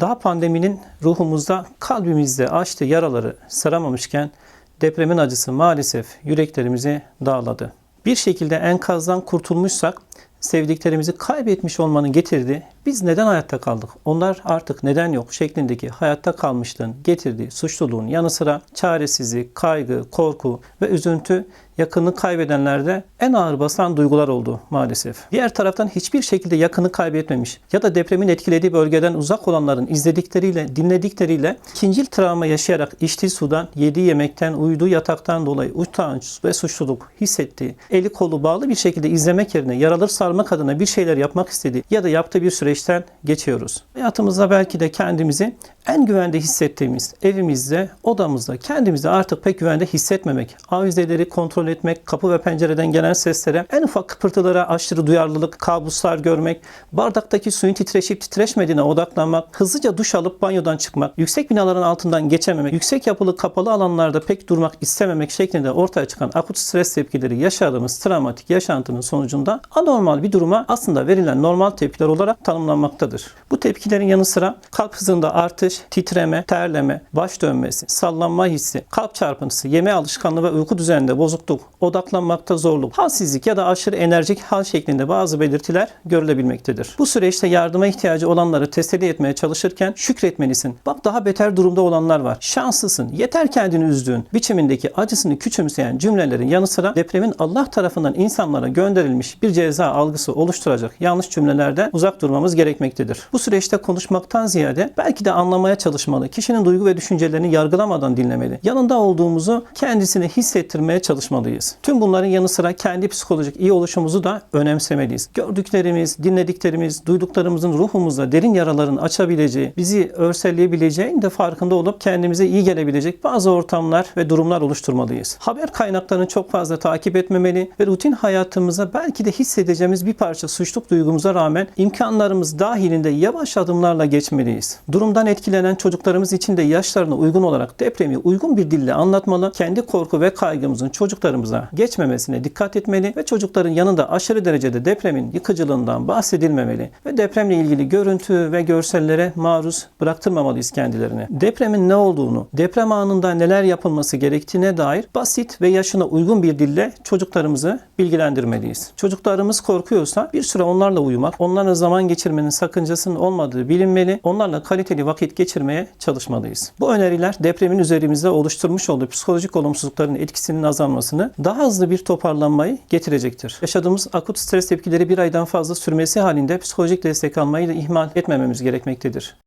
Daha pandeminin ruhumuzda, kalbimizde açtığı yaraları saramamışken depremin acısı maalesef yüreklerimizi dağladı. Bir şekilde enkazdan kurtulmuşsak sevdiklerimizi kaybetmiş olmanın getirdiği biz neden hayatta kaldık? Onlar artık neden yok şeklindeki hayatta kalmışlığın getirdiği suçluluğun yanı sıra çaresizlik, kaygı, korku ve üzüntü yakını kaybedenlerde en ağır basan duygular oldu maalesef. Diğer taraftan hiçbir şekilde yakını kaybetmemiş ya da depremin etkilediği bölgeden uzak olanların izledikleriyle, dinledikleriyle ikincil travma yaşayarak içtiği sudan, yediği yemekten, uyuduğu yataktan dolayı utanç ve suçluluk hissettiği, eli kolu bağlı bir şekilde izlemek yerine yaraları sarmak adına bir şeyler yapmak istediği ya da yaptığı bir süreçten geçiyoruz. Hayatımızda belki de kendimizi en güvende hissettiğimiz evimizde, odamızda kendimizi artık pek güvende hissetmemek, avizeleri kontrol etmek, kapı ve pencereden gelen seslere, en ufak kıpırtılara aşırı duyarlılık, kabuslar görmek, bardaktaki suyun titreşip titreşmediğine odaklanmak, hızlıca duş alıp banyodan çıkmak, yüksek binaların altından geçememek, yüksek yapılı kapalı alanlarda pek durmak istememek şeklinde ortaya çıkan akut stres tepkileri yaşadığımız travmatik yaşantının sonucunda anormal bir duruma aslında verilen normal tepkiler olarak tanımlanmaktadır. Bu tepkilerin yanı sıra kalp hızında artış, titreme, terleme, baş dönmesi, sallanma hissi, kalp çarpıntısı, yeme alışkanlığı ve uyku düzeninde bozukluk, odaklanmakta zorluk, halsizlik ya da aşırı enerjik hal şeklinde bazı belirtiler görülebilmektedir. Bu süreçte yardıma ihtiyacı olanları teselli etmeye çalışırken şükretmelisin. Bak daha beter durumda olanlar var. Şanslısın. Yeter kendini üzdüğün biçimindeki acısını küçümseyen cümlelerin yanı sıra depremin Allah tarafından insanlara gönderilmiş bir ceza algısı oluşturacak yanlış cümlelerden uzak durmamız gerekmektedir. Bu süreçte konuşmaktan ziyade belki de anlamaya çalışmalı. Kişinin duygu ve düşüncelerini yargılamadan dinlemeli. Yanında olduğumuzu kendisine hissettirmeye çalışmalıyız. Tüm bunların yanı sıra kendi psikolojik iyi oluşumuzu da önemsemeliyiz. Gördüklerimiz, dinlediklerimiz, duyduklarımızın ruhumuzda derin yaraların açabileceği, bizi örselleyebileceğin de farkında olup kendimize iyi gelebilecek bazı ortamlar ve durumlar oluşturmalıyız. Haber kaynaklarını çok fazla takip etmemeli ve rutin hayatımıza belki de hissedeceğimiz bir parça suçluluk duygumuza rağmen imkanlarımız dahilinde yavaş adımlarla geçmeliyiz. Durumdan etkilenen çocuklarımız için de yaşlarına uygun olarak depremi uygun bir dille anlatmalı, kendi korku ve kaygımızın çocuklarımıza geçmemesine dikkat etmeli ve çocukların yanında aşırı derecede depremin yıkıcılığından bahsedilmemeli ve depremle ilgili görüntü ve görsellere maruz bıraktırmamalıyız kendilerini. Depremin ne olduğunu, deprem anında neler yapılması gerektiğine dair basit ve yaşına uygun bir dille çocuklarımızı bilgilendirmeliyiz. Çocuklarımız korkuyorsa bir süre onlarla uyumak, onlarla zaman geçirmenin sakıncasının olmadığı bilinmeli, onlarla kaliteli vakit geçirmeye çalışmalıyız. Bu öneriler depremin üzerimizde oluşturmuş olduğu psikolojik olumsuzlukların etkisinin azalmasını, daha hızlı bir toparlanmayı getirecektir. Yaşadığımız akut stres tepkileri bir aydan fazla sürmesi halinde psikolojik destek almayı da ihmal etmememiz gerekmektedir.